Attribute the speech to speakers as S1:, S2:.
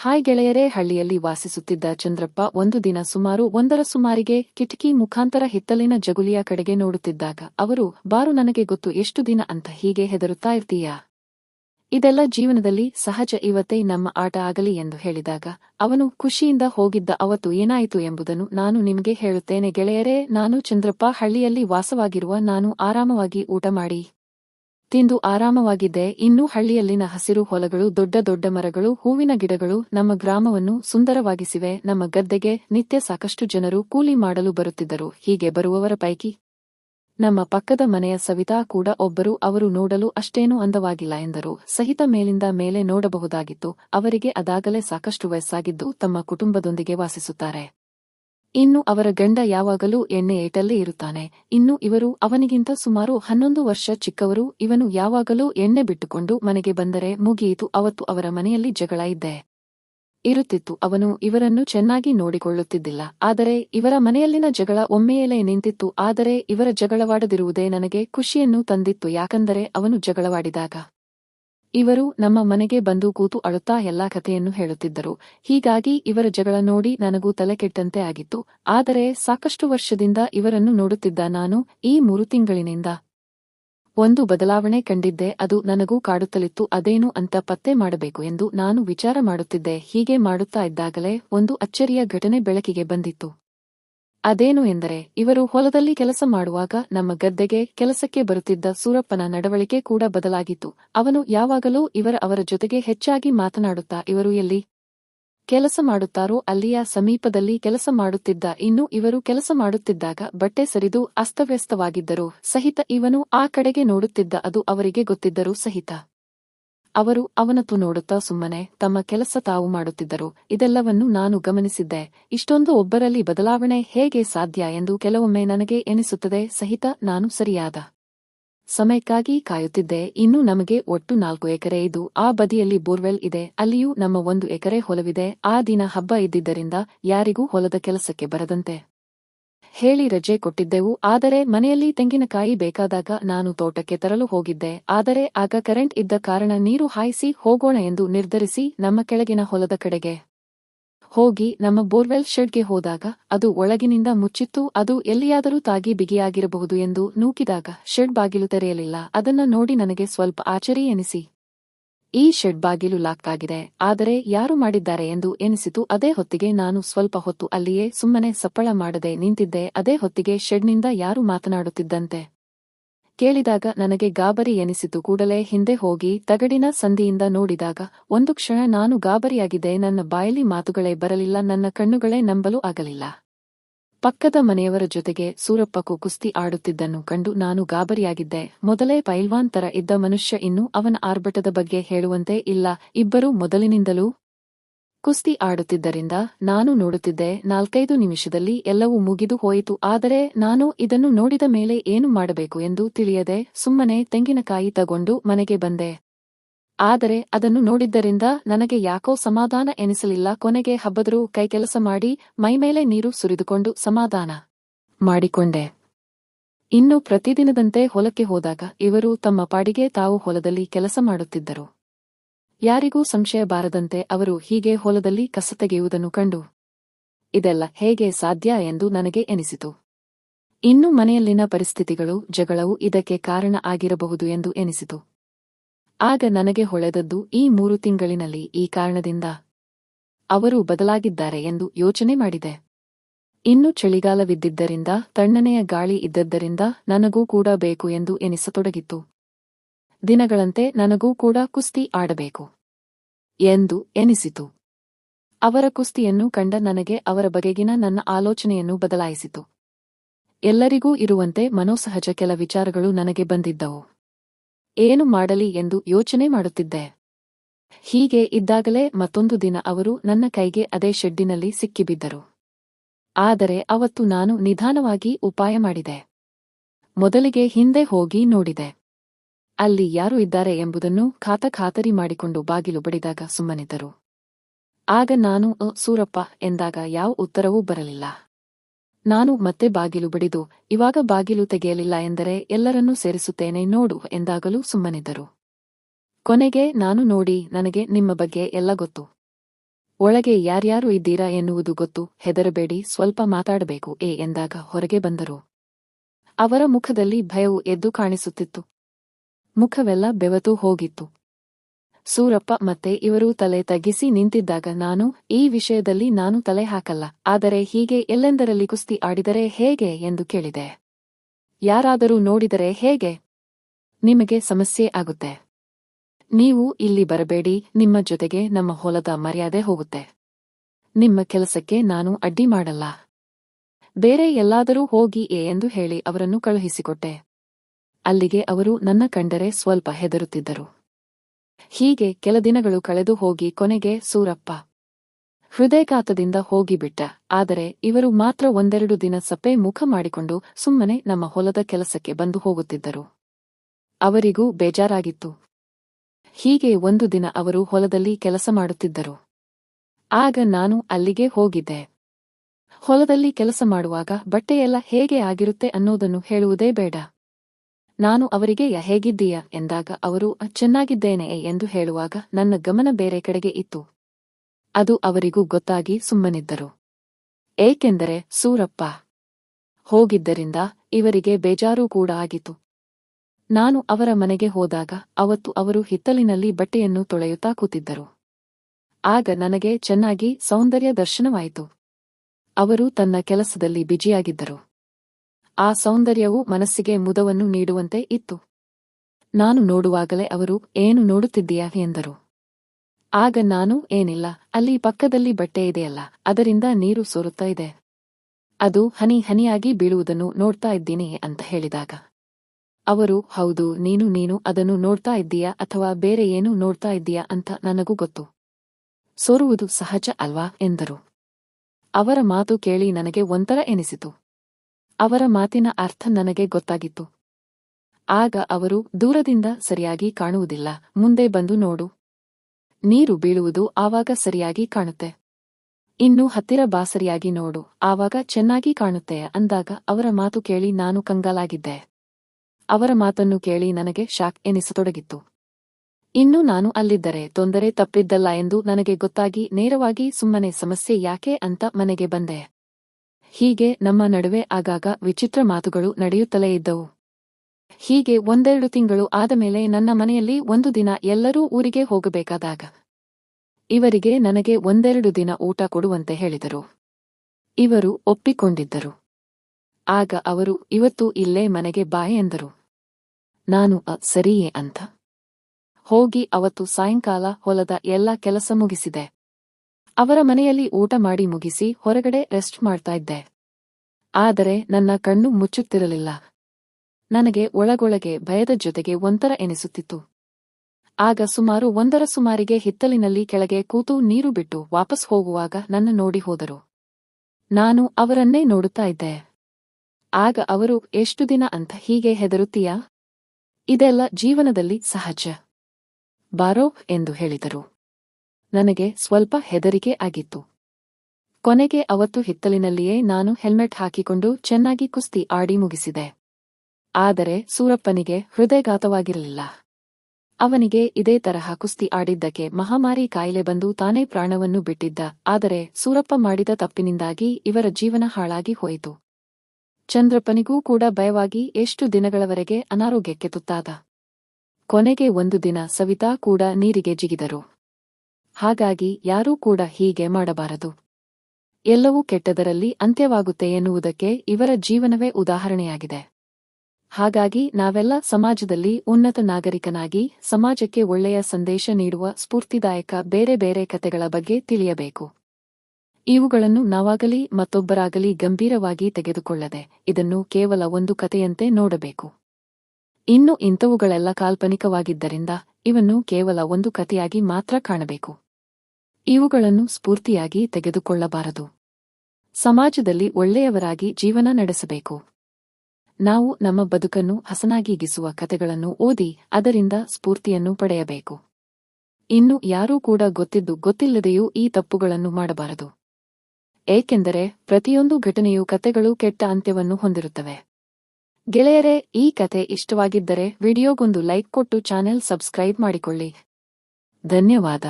S1: Hi ಗೆಳೆಯರೇ, ಹಳ್ಳಿಯಲ್ಲಿ ವಾಸಿಸುತ್ತಿದ್ದ ಚಂದ್ರಪ್ಪ ಒಂದು ದಿನ ಸುಮಾರು ಒಂದರ ಸುಮಾರಿಗೆ ಕಿಟಕಿ ಮುಖಾಂತರ ಹಿತ್ತಲಿನ ಜಗುಲಿಯ ಕಡೆಗೆ ನೋಡುತ್ತಿದ್ದಾಗ ಅವರು, ಬಾರು ನನಗೆ ಗೊತ್ತು ಎಷ್ಟು ದಿನ ಅಂತ ಹೀಗೆ ಹೆದರುತ್ತಾ ಇರ್ತೀಯಾ? ಇದೆಲ್ಲ ಜೀವನದಲ್ಲಿ ಸಹಜ ಇವತ್ತೇ ನಮ್ಮ ಆಟ ಆಗಲಿ ಎಂದು ಹೇಳಿದಾಗ, ಅವನು ಖುಷಿಯಿಂದ ಹೋಗಿದ್ದ ಅವತ್ತು ಏನಾಯಿತು ಎಂಬುದನ್ನು ನಾನು ನಿಮಗೆ ಹೇಳುತ್ತೇನೆ ಗೆಳೆಯರೇ, ನಾನು ಚಂದ್ರಪ್ಪ ಹಳ್ಳಿಯಲ್ಲಿ ವಾಸವಾಗಿರುವ ನಾನು ಆರಾಮವಾಗಿ ಊಟ ಮಾಡಿ. ತಿಂದು ಆರಾಮವಾಗಿದ್ದೆ ಇನ್ನೂ ಹಳ್ಳಿಯಲ್ಲಿನ ಹಸಿರು ಹೊಲಗಳು, ದೊಡ್ಡ ದೊಡ್ಡ ಮರಗಳು, ಹೂವಿನ ಗಿಡಗಳು ನಮ್ಮ ಗ್ರಾಮವನ್ನು ಸುಂದರವಾಗಿಸಿವೆ. ನಮ್ಮ ಗದ್ದೆಗೆ ನಿತ್ಯ ಸಾಕಷ್ಟು ಜನರು ಕೂಲಿ ಮಾಡಲು ಬರುತ್ತಿದ್ದರು. ಹೀಗೆ ಬರುವವರ ಪೈಕಿ ನಮ್ಮ ಪಕ್ಕದ ಮನೆಯ ಸವಿತಾ ಕೂಡ ಒಬ್ಬರು ಅವರು ನೋಡಲು ಅಷ್ಟೇನೂ ಅಂದವಾಗಿಲ್ಲ ಎಂದರು. ಸಹಿತ ಮೇಲಿಂದ ಮೇಲೆ ನೋಡಬಹುದಾಗಿತ್ತು. ಅವರಿಗೆ ಅದಾಗಲೇ ಸಾಕಷ್ಟು ವಯಸ್ಸಾಗಿದ್ದು ತಮ್ಮ ಕುಟುಂಬದೊಂದಿಗೆ ವಾಸಿಸುತ್ತಾರೆ. ಇನ್ನು ಅವರ ಗಂಡ ಯಾವಾಗಲೂ ಎಣ್ಣೆ ಏಟಲ್ಲೇ ಇರುತ್ತಾನೆ. ಇನ್ನು ಇವರು ಅವನಿಗಿಂತ ಸುಮಾರು ಹನ್ನೊಂದು ವರ್ಷ ಚಿಕ್ಕವರು. ಇವನು ಯಾವಾಗಲೂ ಎಣ್ಣೆ ಬಿಟ್ಟುಕೊಂಡು ಮನೆಗೆ ಬಂದರೆ ಮುಗಿಯಿತು. ಅವತ್ತು ಅವರ ಮನೆಯಲ್ಲಿ ಜಗಳ ಇದ್ದೆ ಇರುತ್ತಿತ್ತು. ಅವನು ಇವರನ್ನು ಚೆನ್ನಾಗಿ ನೋಡಿಕೊಳ್ಳುತ್ತಿದ್ದಿಲ್ಲ. ಆದರೆ ಇವರ ಮನೆಯಲ್ಲಿನ ಜಗಳ ಒಮ್ಮೆಯಲೇ ನಿಂತಿತ್ತು. ಆದರೆ ಇವರ ಜಗಳವಾಡದಿರುವುದೇ ನನಗೆ ಖುಷಿಯನ್ನು ತಂದಿತ್ತು. ಯಾಕಂದರೆ ಅವನು ಜಗಳವಾಡಿದಾಗ ಇವರು ನಮ್ಮ ಮನೆಗೆ ಬಂದು ಕೂತು ಅಳುತ್ತಾ ಎಲ್ಲಾ ಕಥೆಯನ್ನು ಹೇಳುತ್ತಿದ್ದರು. ಹೀಗಾಗಿ ಇವರ ಜಗಳ ನೋಡಿ ನನಗೂ ತಲೆ ಕೆಟ್ಟಂತೆ ಆಗಿತ್ತು. ಆದರೆ ಸಾಕಷ್ಟು ವರ್ಷದಿಂದ ಇವರನ್ನು ನೋಡುತ್ತಿದ್ದ ನಾನು ಈ ಮೂರು ತಿಂಗಳಿನಿಂದ ಒಂದು ಬದಲಾವಣೆ ಕಂಡಿದ್ದೆ. ಅದು ನನಗೂ ಕಾಡುತ್ತಲಿತ್ತು. ಅದೇನು ಅಂತ ಪತ್ತೆ ಮಾಡಬೇಕು ಎಂದು ನಾನು ವಿಚಾರ ಮಾಡುತ್ತಿದ್ದೆ. ಹೀಗೆ ಮಾಡುತ್ತಾ ಇದ್ದಾಗಲೇ ಒಂದು ಅಚ್ಚರಿಯ ಘಟನೆ ಬೆಳಕಿಗೆ ಬಂದಿತ್ತು. ಅದೇನು ಎಂದರೆ, ಇವರು ಹೊಲದಲ್ಲಿ ಕೆಲಸ ಮಾಡುವಾಗ ನಮ್ಮ ಗದ್ದೆಗೆ, ಕೆಲಸಕ್ಕೆ ಬರುತ್ತಿದ್ದ ಸೂರಪ್ಪನ ನಡವಳಿಕೆ ಕೂಡ ಬದಲಾಗಿತ್ತು. ಅವನು ಯಾವಾಗಲೂ ಇವರ ಅವರ ಜೊತೆಗೆ ಹೆಚ್ಚಾಗಿ ಮಾತನಾಡುತ್ತಾ ಇವರು ಎಲ್ಲಿ ಕೆಲಸ ಮಾಡುತ್ತಾರೋ ಅಲ್ಲಿಯ ಸಮೀಪದಲ್ಲಿ ಕೆಲಸ ಮಾಡುತ್ತಿದ್ದ. ಇನ್ನು ಇವರು ಕೆಲಸ ಮಾಡುತ್ತಿದ್ದಾಗ ಬಟ್ಟೆ ಸರಿದು ಅಸ್ತವ್ಯಸ್ತವಾಗಿದ್ದರು. ಸಹಿತ ಇವನು ಆ ಕಡೆಗೆ ನೋಡುತ್ತಿದ್ದ ಅದು ಅವರಿಗೆ ಗೊತ್ತಿದ್ದರೂ ಸಹಿತ. ಅವರು ಅವನತ್ತು ನೋಡುತ್ತಾ ಸುಮ್ಮನೆ ತಮ್ಮ ಕೆಲಸ ತಾವು ಮಾಡುತ್ತಿದ್ದರು. ಇದೆಲ್ಲವನ್ನು ನಾನು ಗಮನಿಸಿದ್ದೆ. ಇಷ್ಟೊಂದು ಒಬ್ಬರಲ್ಲಿ ಬದಲಾವಣೆ ಹೇಗೆ ಸಾಧ್ಯ ಎಂದು ಕೆಲವೊಮ್ಮೆ ನನಗೆ ಎನಿಸುತ್ತದೆ ಸಹಿತ ನಾನು ಸರಿಯಾದ ಸಮಯಕ್ಕಾಗಿ ಕಾಯುತ್ತಿದ್ದೆ. ಇನ್ನು ನಮಗೆ ಒಟ್ಟು ನಾಲ್ಕು ಎಕರೆ ಇದು. ಆ ಬದಿಯಲ್ಲಿ ಬೋರ್ವೆಲ್ ಇದೆ. ಅಲ್ಲಿಯೂ ನಮ್ಮ ಒಂದು ಎಕರೆ ಹೊಲವಿದೆ. ಆ ದಿನ ಹಬ್ಬ ಇದ್ದಿದ್ದರಿಂದ ಯಾರಿಗೂ ಹೊಲದ ಕೆಲಸಕ್ಕೆ ಬರದಂತೆ ಹೇಳಿ ರಜೆ ಕೊಟ್ಟಿದ್ದೆವು. ಆದರೆ ಮನೆಯಲ್ಲಿ ತೆಂಗಿನಕಾಯಿ ಬೇಕಾದಾಗ ನಾನು ತೋಟಕ್ಕೆ ತರಲು ಹೋಗಿದ್ದೆ. ಆದರೆ ಆಗ ಕರೆಂಟ್ ಇದ್ದ ಕಾರಣ ನೀರು ಹಾಯಿಸಿ ಹೋಗೋಣ ಎಂದು ನಿರ್ಧರಿಸಿ ನಮ್ಮ ಕೆಳಗಿನ ಹೊಲದ ಕಡೆಗೆ ಹೋಗಿ ನಮ್ಮ ಬೋರ್ವೆಲ್ ಶೆಡ್ಗೆ ಹೋದಾಗ ಅದು ಒಳಗಿನಿಂದ ಮುಚ್ಚಿತ್ತು. ಅದು ಎಲ್ಲಿಯಾದರೂ ತಾಗಿ ಬಿಗಿಯಾಗಿರಬಹುದು ಎಂದು ನೂಕಿದಾಗ ಶೆಡ್ ಬಾಗಿಲು ತೆರೆಯಲಿಲ್ಲ. ಅದನ್ನ ನೋಡಿ ನನಗೆ ಸ್ವಲ್ಪ ಆಚರಿ ಎನಿಸಿ. ಈ ಶೆಡ್ ಬಾಗಿಲು ಲಾಕ್ ಆಗಿದೆ, ಆದರೆ ಯಾರು ಮಾಡಿದ್ದಾರೆ ಎಂದು ಎನಿಸಿತು ಅದೇ ಹೊತ್ತಿಗೆ ನಾನು ಸ್ವಲ್ಪ ಹೊತ್ತು ಅಲ್ಲಿಯೇ ಸುಮ್ಮನೆ ಸಪ್ಪಳ ಮಾಡದೆ ನಿಂತಿದ್ದೆ, ಅದೇ ಹೊತ್ತಿಗೆ ಶೆಡ್ನಿಂದ ಯಾರು ಮಾತನಾಡುತ್ತಿದ್ದಂತೆ? ಕೇಳಿದಾಗ ನನಗೆ ಗಾಬರಿ ಎನಿಸಿತು, ಕೂಡಲೇ ಹಿಂದೆ ಹೋಗಿ ತಗಡಿನ ಸಂದಿಯಿಂದ ನೋಡಿದಾಗ, ಒಂದು ಕ್ಷಣ ನಾನು ಗಾಬರಿಯಾಗಿದ್ದೆ, ನನ್ನ ಬಾಯಲ್ಲಿ ಮಾತುಗಳೇ ಬರಲಿಲ್ಲ, ನನ್ನ ಕಣ್ಣುಗಳೇ ನಂಬಲು ಆಗಲಿಲ್ಲ. ಪಕ್ಕದ ಮನೆಯವರ ಜೊತೆಗೆ ಸೂರಪ್ಪಕ್ಕೂ ಕುಸ್ತಿ ಆಡುತ್ತಿದ್ದನ್ನು ಕಂಡು ನಾನು ಗಾಬರಿಯಾಗಿದ್ದೆ. ಮೊದಲೇ ಪೈಲ್ವಾನ್ ತರ ಇದ್ದ ಮನುಷ್ಯ ಇನ್ನೂ ಅವನ ಆರ್ಭಟದ ಬಗ್ಗೆ ಹೇಳುವಂತೆ ಇಲ್ಲ. ಇಬ್ಬರೂ ಮೊದಲಿನಿಂದಲೂ ಕುಸ್ತಿ ಆಡುತ್ತಿದ್ದರಿಂದ ನಾನು ನೋಡುತ್ತಿದ್ದೆ. ನಾಲ್ಕೈದು ನಿಮಿಷದಲ್ಲಿ ಎಲ್ಲವೂ ಮುಗಿದು ಹೋಯಿತು. ಆದರೆ ನಾನು ಇದನ್ನು ನೋಡಿದ ಮೇಲೆ ಏನು ಮಾಡಬೇಕು ಎಂದು ತಿಳಿಯದೆ ಸುಮ್ಮನೆ ತೆಂಗಿನಕಾಯಿ ತಗೊಂಡು ಮನೆಗೆ ಬಂದೆ. ಆದರೆ ಅದನ್ನು ನೋಡಿದ್ದರಿಂದ ನನಗೆ ಯಾಕೋ ಸಮಾಧಾನ ಎನಿಸಲಿಲ್ಲ. ಕೊನೆಗೆ ಹಬ್ಬದರೂ ಕೈಕೆಲಸ ಮಾಡಿ ಮೈಮೇಲೆ ನೀರು ಸುರಿದುಕೊಂಡು ಸಮಾಧಾನ ಮಾಡಿಕೊಂಡೆ. ಇನ್ನು ಪ್ರತಿದಿನದಂತೆ ಹೊಲಕ್ಕೆ ಹೋದಾಗ ಇವರು ತಮ್ಮ ಪಾಡಿಗೆ ತಾವು ಹೊಲದಲ್ಲಿ ಕೆಲಸ ಮಾಡುತ್ತಿದ್ದರು. ಯಾರಿಗೂ ಸಂಶಯ ಬಾರದಂತೆ ಅವರು ಹೀಗೆ ಹೊಲದಲ್ಲಿ ಕಸ ತೆಗೆಯುವುದನ್ನು ಕಂಡು ಇದೆಲ್ಲ ಹೇಗೆ ಸಾಧ್ಯ ಎಂದು ನನಗೆ ಎನಿಸಿತು. ಇನ್ನು ಮನೆಯಲ್ಲಿನ ಪರಿಸ್ಥಿತಿಗಳು ಜಗಳವು ಇದಕ್ಕೆ ಕಾರಣ ಆಗಿರಬಹುದು ಎಂದು ಎನಿಸಿತು. ಆಗ ನನಗೆ ಹೊಳೆದದ್ದು ಈ ಮೂರು ತಿಂಗಳಿನಲ್ಲಿ ಈ ಕಾರಣದಿಂದ ಅವರು ಬದಲಾಗಿದ್ದಾರೆ ಎಂದು ಯೋಚನೆ ಮಾಡಿದೆ. ಇನ್ನು ಚಳಿಗಾಲವಿದ್ದಿದ್ದರಿಂದ ತಣ್ಣನೆಯ ಗಾಳಿ ಇದ್ದದ್ದರಿಂದ ನನಗೂ ಕೂಡ ಬೇಕು ಎಂದು ಎನಿಸತೊಡಗಿತ್ತು. ದಿನಗಳಂತೆ ನನಗೂ ಕೂಡ ಕುಸ್ತಿ ಆಡಬೇಕು ಎಂದು ಎನಿಸಿತು. ಅವರ ಕುಸ್ತಿಯನ್ನು ಕಂಡ ನನಗೆ ಅವರ ಬಗೆಗಿನ ನನ್ನ ಆಲೋಚನೆಯನ್ನು ಬದಲಾಯಿಸಿತು. ಎಲ್ಲರಿಗೂ ಇರುವಂತೆ ಮನೋಸಹಜ ಕೆಲ ವಿಚಾರಗಳು ನನಗೆ ಬಂದಿದ್ದವು. ಏನು ಮಾಡಲಿ ಎಂದು ಯೋಚನೆ ಮಾಡುತ್ತಿದ್ದೆ. ಹೀಗೆ ಇದ್ದಾಗಲೇ ಮತ್ತೊಂದು ದಿನ ಅವರು ನನ್ನ ಕೈಗೆ ಅದೇ ಶೆಡ್ಡಿನಲ್ಲಿ ಸಿಕ್ಕಿಬಿದ್ದರು. ಆದರೆ ಅವತ್ತು ನಾನು ನಿಧಾನವಾಗಿ ಉಪಾಯ ಮಾಡಿದೆ. ಮೊದಲಿಗೆ ಹಿಂದೆ ಹೋಗಿ ನೋಡಿದೆ. ಅಲ್ಲಿ ಯಾರು ಇದ್ದಾರೆ ಎಂಬುದನ್ನು ಖಾತ ಖಾತರಿ ಮಾಡಿಕೊಂಡು ಬಾಗಿಲು ಬಡಿದಾಗ ಸುಮ್ಮನಿದ್ದರು. ಆಗ ನಾನು ಸೂರಪ್ಪ ಎಂದಾಗ ಯಾವ ಉತ್ತರವೂ ಬರಲಿಲ್ಲ. ನಾನು ಮತ್ತೆ ಬಾಗಿಲು ಬಡಿದು, ಇವಾಗ ಬಾಗಿಲು ತೆಗೆಯಲಿಲ್ಲ ಎಂದರೆ ಎಲ್ಲರನ್ನೂ ಸೇರಿಸುತ್ತೇನೆ ನೋಡು ಎಂದಾಗಲೂ ಸುಮ್ಮನಿದ್ದರು. ಕೊನೆಗೆ ನಾನು ನೋಡಿ, ನನಗೆ ನಿಮ್ಮ ಬಗ್ಗೆ ಎಲ್ಲ ಗೊತ್ತು. ಒಳಗೆ ಯಾರ್ಯಾರು ಇದ್ದೀರಾ ಎನ್ನುವುದು ಗೊತ್ತು, ಹೆದರಬೇಡಿ, ಸ್ವಲ್ಪ ಮಾತಾಡಬೇಕು, ಏ ಎಂದಾಗ ಹೊರಗೆ ಬಂದರು. ಅವರ ಮುಖದಲ್ಲಿ ಭಯವು ಎದ್ದು ಕಾಣಿಸುತ್ತಿತ್ತು. ಮುಖವೆಲ್ಲ ಬೆವತು ಹೋಗಿತ್ತು. ಸೂರಪ್ಪ ಮತ್ತೆ ಇವರು ತಲೆ ತಗ್ಗಿಸಿ ನಿಂತಿದ್ದಾಗ ನಾನು, ಈ ವಿಷಯದಲ್ಲಿ ನಾನು ತಲೆ ಹಾಕಲ್ಲ, ಆದರೆ ಹೀಗೆ ಎಲ್ಲೆಂದರಲ್ಲಿ ಕುಸ್ತಿ ಆಡಿದರೆ ಹೇಗೆ ಎಂದು ಕೇಳಿದೆ. ಯಾರಾದರೂ ನೋಡಿದರೆ ಹೇಗೆ? ನಿಮಗೆ ಸಮಸ್ಯೆ ಆಗುತ್ತೆ. ನೀವು ಇಲ್ಲಿ ಬರಬೇಡಿ, ನಿಮ್ಮ ಜೊತೆಗೆ ನಮ್ಮ ಹೊಲದ ಮರ್ಯಾದೆ ಹೋಗುತ್ತೆ. ನಿಮ್ಮ ಕೆಲಸಕ್ಕೆ ನಾನು ಅಡ್ಡಿ ಮಾಡಲ್ಲ. ಬೇರೆ ಎಲ್ಲಾದರೂ ಹೋಗಿ ಏ ಎಂದು ಹೇಳಿ ಅವರನ್ನು ಕಳುಹಿಸಿಕೊಟ್ಟೆ. ಅಲ್ಲಿಗೆ ಅವರು ನನ್ನ ಕಂಡರೆ ಸ್ವಲ್ಪ ಹೆದರುತ್ತಿದ್ದರು. ಹೀಗೆ ಕೆಲ ದಿನಗಳು ಕಳೆದು ಹೋಗಿ ಕೊನೆಗೆ ಸೂರಪ್ಪ. ಹೃದಯಘಾತದಿಂದ ಹೋಗಿಬಿಟ್ಟ. ಆದರೆ ಇವರು ಮಾತ್ರ ಒಂದೆರಡು ದಿನ ಸಪ್ಪೆ ಮುಖ ಮಾಡಿಕೊಂಡು ಸುಮ್ಮನೆ ನಮ್ಮ ಹೊಲದ ಕೆಲಸಕ್ಕೆ ಬಂದು ಹೋಗುತ್ತಿದ್ದರು. ಅವರಿಗೂ ಬೇಜಾರಾಗಿತ್ತು. ಹೀಗೆ ಒಂದು ದಿನ ಅವರು ಹೊಲದಲ್ಲಿ ಕೆಲಸ ಮಾಡುತ್ತಿದ್ದರು. ಆಗ ನಾನು ಅಲ್ಲಿಗೆ ಹೋಗಿದ್ದೆ. ಹೊಲದಲ್ಲಿ ಕೆಲಸ ಮಾಡುವಾಗ ಬಟ್ಟೆಯೆಲ್ಲ ಹೇಗೆ ಆಗಿರುತ್ತೆ ಅನ್ನೋದನ್ನು ಹೇಳುವುದೇ ಬೇಡ. ನಾನು ಅವರಿಗೆ ಯ ಹೇಗಿದ್ದೀಯ? ಎಂದಾಗ ಅವರು "ಅ, ಚೆನ್ನಾಗಿದ್ದೇನೆ ಎಂದು ಹೇಳುವಾಗ ನನ್ನ ಗಮನ ಬೇರೆ ಕಡೆಗೆ ಇತ್ತು. ಅದು ಅವರಿಗೂ ಗೊತ್ತಾಗಿ ಸುಮ್ಮನಿದ್ದರು. ಏಕೆಂದರೆ ಸೂರಪ್ಪ ಹೋಗಿದ್ದರಿಂದ ಇವರಿಗೆ ಬೇಜಾರೂ ಕೂಡ ಆಗಿತು ನಾನು ಅವರ ಮನೆಗೆ ಹೋದಾಗ ಅವತ್ತು ಅವರು ಹಿತ್ತಲಿನಲ್ಲಿ ಬಟ್ಟೆಯನ್ನು ತೊಳೆಯುತ್ತಾ ಕೂತಿದ್ದರು. ಆಗ ನನಗೆ ಚೆನ್ನಾಗಿ ಸೌಂದರ್ಯ ದರ್ಶನವಾಯಿತು. ಅವರು ತನ್ನ ಕೆಲಸದಲ್ಲಿ ಬಿಜಿಯಾಗಿದ್ದರು ಆ ಸೌಂದರ್ಯವು ಮನಸ್ಸಿಗೆ ಮುದವನ್ನು ನೀಡುವಂತೆ ಇತ್ತು. ನಾನು ನೋಡುವಾಗಲೇ ಅವರು, ಏನು ನೋಡುತ್ತಿದ್ದೀಯಾ? ಎಂದರು. ಆಗ ನಾನು, ಏನಿಲ್ಲ, ಅಲ್ಲಿ ಪಕ್ಕದಲ್ಲಿ ಬಟ್ಟೆ ಇದೆಯಲ್ಲ, ಅದರಿಂದ ನೀರು ಸೋರುತ್ತಾ ಇದೆ. ಅದು ಹನಿ ಹನಿಯಾಗಿ ಬೀಳುವುದನ್ನು ನೋಡ್ತಾ ಇದ್ದೀನಿ, ಅಂತ ಹೇಳಿದಾಗ. ಅವರು, ಹೌದು, ನೀನು ನೀನು ಅದನ್ನು ನೋಡ್ತಾ ಇದ್ದೀಯಾ ಅಥವಾ ಬೇರೆ ಏನು ನೋಡ್ತಾ ಇದ್ದೀಯಾ ಅಂತ ನನಗೂ ಗೊತ್ತು. ಸೋರುವುದು ಸಹಜ ಅಲ್ವಾ? ಎಂದರು. ಅವರ ಮಾತು ಕೇಳಿ ನನಗೆ ಒಂಥರ ಎನಿಸಿತು. ಅವರ ಮಾತಿನ ಅರ್ಥ ನನಗೆ ಗೊತ್ತಾಗಿತ್ತು. ಆಗ ಅವರು ದೂರದಿಂದ ಸರಿಯಾಗಿ ಕಾಣುವುದಿಲ್ಲ. ಮುಂದೆ ಬಂದು ನೋಡು. ನೀರು ಬೀಳುವುದು ಆವಾಗ ಸರಿಯಾಗಿ ಕಾಣುತ್ತೆ. ಇನ್ನು ಹತ್ತಿರ ಬಾಸರಿಯಾಗಿ ನೋಡು. ಆವಾಗ ಚೆನ್ನಾಗಿ ಕಾಣುತ್ತೆ ಅಂದಾಗ ಅವರ ಮಾತು ಕೇಳಿ ನಾನು ಕಂಗಾಲಾಗಿದ್ದೆ. ಅವರ ಮಾತನ್ನು ಕೇಳಿ ನನಗೆ ಶಾಕ್ ಎನಿಸತೊಡಗಿತ್ತು. ಇನ್ನು ನಾನು ಅಲ್ಲಿದ್ದರೆ ತೊಂದರೆ ತಪ್ಪಿದ್ದಲ್ಲ ಎಂದು ನನಗೆ ಗೊತ್ತಾಗಿ ನೇರವಾಗಿ ಸುಮ್ಮನೆ ಸಮಸ್ಯೆ ಯಾಕೆ ಅಂತ ಮನೆಗೆ ಬಂದೆ. ಹೀಗೆ ನಮ್ಮ ನಡುವೆ ಆಗಾಗ ವಿಚಿತ್ರ ಮಾತುಗಳು ನಡೆಯುತ್ತಲೇ ಇದ್ದವು. ಹೀಗೆ ಒಂದೆರಡು ತಿಂಗಳು ಆದ ಮೇಲೆ ನನ್ನ ಮನೆಯಲ್ಲಿ ಒಂದು ದಿನ ಎಲ್ಲರೂ ಊರಿಗೆ ಹೋಗಬೇಕಾದಾಗ ಇವರಿಗೆ ನನಗೆ ಒಂದೆರಡು ದಿನ ಊಟ ಕೊಡುವಂತೆ ಹೇಳಿದರು. ಇವರು ಒಪ್ಪಿಕೊಂಡಿದ್ದರು. ಆಗ ಅವರು, ಇವತ್ತು ಇಲ್ಲೇ ಮನೆಗೆ ಬಾಯೆ ಎಂದರು. ನಾನು ಸರಿಯೇ ಅಂತ. ಹೋಗಿ ಅವತ್ತು ಸಾಯಂಕಾಲ ಹೊಲದ ಎಲ್ಲ ಕೆಲಸ ಮುಗಿಸಿದೆ. ಅವರ ಮನೆಯಲ್ಲಿ ಊಟ ಮಾಡಿ ಮುಗಿಸಿ ಹೊರಗಡೆ ರೆಸ್ಟ್ ಮಾಡ್ತಾ ಇದ್ದೆ. ಆದರೆ ನನ್ನ ಕಣ್ಣು ಮುಚ್ಚುತ್ತಿರಲಿಲ್ಲ. ನನಗೆ ಒಳಗೊಳಗೆ ಭಯದ ಜೊತೆಗೆ ಒಂಥರ ಎನಿಸುತ್ತಿತ್ತು. ಆಗ ಸುಮಾರು ಒಂದರ ಸುಮಾರಿಗೆ ಹಿತ್ತಲಿನಲ್ಲಿ ಕೆಳಗೆ ಕೂತು ನೀರು ಬಿಟ್ಟು ವಾಪಸ್ ಹೋಗುವಾಗ ನನ್ನ ನೋಡಿ ಹೋದರು. ನಾನು ಅವರನ್ನೇ ನೋಡುತ್ತಾ ಇದ್ದೆ. ಆಗ ಅವರು, ಎಷ್ಟು ದಿನ ಅಂತ ಹೀಗೆ ಹೆದರುತ್ತೀಯಾ? ಇದೆಲ್ಲ ಜೀವನದಲ್ಲಿ ಸಹಜ. ಬಾರೋ, ಎಂದು ಹೇಳಿದರು. ನನಗೆ ಸ್ವಲ್ಪ ಹೆದರಿಕೆ ಆಗಿತ್ತು. ಕೊನೆಗೆ ಅವತ್ತು ಹಿತ್ತಲಿನಲ್ಲಿಯೇ ನಾನು ಹೆಲ್ಮೆಟ್ ಹಾಕಿಕೊಂಡು ಚೆನ್ನಾಗಿ ಕುಸ್ತಿ ಆಡಿ ಮುಗಿಸಿದೆ. ಆದರೆ ಸೂರಪ್ಪನಿಗೆ ಹೃದಯಘಾತವಾಗಿರಲಿಲ್ಲ. ಅವನಿಗೆ ಇದೇ ತರಹ ಕುಸ್ತಿ ಆಡಿದ್ದಕ್ಕೆ ಮಹಾಮಾರಿ ಕಾಯಿಲೆ ಬಂದು ತಾನೇ ಪ್ರಾಣವನ್ನು ಬಿಟ್ಟಿದ್ದ, ಆದರೆ ಸೂರಪ್ಪ ಮಾಡಿದ ತಪ್ಪಿನಿಂದಾಗಿ ಇವರ ಜೀವನ ಹಾಳಾಗಿ ಹೋಯಿತು. ಚಂದ್ರಪ್ಪನಿಗೂ ಕೂಡ ಭಯವಾಗಿ ಎಷ್ಟು ದಿನಗಳವರೆಗೆ ಅನಾರೋಗ್ಯಕ್ಕೆ ತುತ್ತಾದ. ಕೊನೆಗೆ ಒಂದು ದಿನ ಸವಿತಾ ಕೂಡ ನೀರಿಗೆ ಜಿಗಿದರು. ಹಾಗಾಗಿ ಯಾರೂ ಕೂಡ ಹೀಗೆ ಮಾಡಬಾರದು. ಎಲ್ಲವೂ ಕೆಟ್ಟದರಲ್ಲಿ ಅಂತ್ಯವಾಗುತ್ತೆ ಎನ್ನುವುದಕ್ಕೆ ಇವರ ಜೀವನವೇ ಉದಾಹರಣೆಯಾಗಿದೆ. ಹಾಗಾಗಿ ನಾವೆಲ್ಲ ಸಮಾಜದಲ್ಲಿ ಉನ್ನತ ನಾಗರಿಕನಾಗಿ ಸಮಾಜಕ್ಕೆ ಒಳ್ಳೆಯ ಸಂದೇಶ ನೀಡುವ ಸ್ಫೂರ್ತಿದಾಯಕ ಬೇರೆ ಬೇರೆ ಕತೆಗಳ ಬಗ್ಗೆ ತಿಳಿಯಬೇಕು. ಇವುಗಳನ್ನು ನಾವಾಗಲಿ ಮತ್ತೊಬ್ಬರಾಗಲಿ ಗಂಭೀರವಾಗಿ ತೆಗೆದುಕೊಳ್ಳದೆ ಇದನ್ನು ಕೇವಲ ಒಂದು ಕಥೆಯಂತೆ ನೋಡಬೇಕು. ಇನ್ನು ಇಂಥವುಗಳೆಲ್ಲ ಕಾಲ್ಪನಿಕವಾಗಿದ್ದರಿಂದ ಇವನ್ನು ಕೇವಲ ಒಂದು ಕಥೆಯಾಗಿ ಮಾತ್ರ ಕಾಣಬೇಕು. ಇವುಗಳನ್ನು ಸ್ಫೂರ್ತಿಯಾಗಿ ತೆಗೆದುಕೊಳ್ಳಬಾರದು. ಸಮಾಜದಲ್ಲಿ ಒಳ್ಳೆಯವರಾಗಿ ಜೀವನ ನಡೆಸಬೇಕು. ನಾವು ನಮ್ಮ ಬದುಕನ್ನು ಹಸನಾಗಿಗಿಸುವ ಕಥೆಗಳನ್ನು ಓದಿ ಅದರಿಂದ ಸ್ಫೂರ್ತಿಯನ್ನು ಪಡೆಯಬೇಕು. ಇನ್ನು ಯಾರೂ ಕೂಡ ಗೊತ್ತಿದ್ದು ಗೊತ್ತಿಲ್ಲದೆಯೂ ಈ ತಪ್ಪುಗಳನ್ನು ಮಾಡಬಾರದು. ಏಕೆಂದರೆ ಪ್ರತಿಯೊಂದು ಘಟನೆಯು ಕತೆಗಳು ಕೆಟ್ಟ ಅಂತ್ಯವನ್ನು ಹೊಂದಿರುತ್ತವೆ. ಗೆಳೆಯರೇ, ಈ ಕತೆ ಇಷ್ಟವಾಗಿದ್ದರೆ ವಿಡಿಯೋಗೊಂದು ಲೈಕ್ ಕೊಟ್ಟು ಚಾನೆಲ್ ಸಬ್ಸ್ಕ್ರೈಬ್ ಮಾಡಿಕೊಳ್ಳಿ. ಧನ್ಯವಾದ.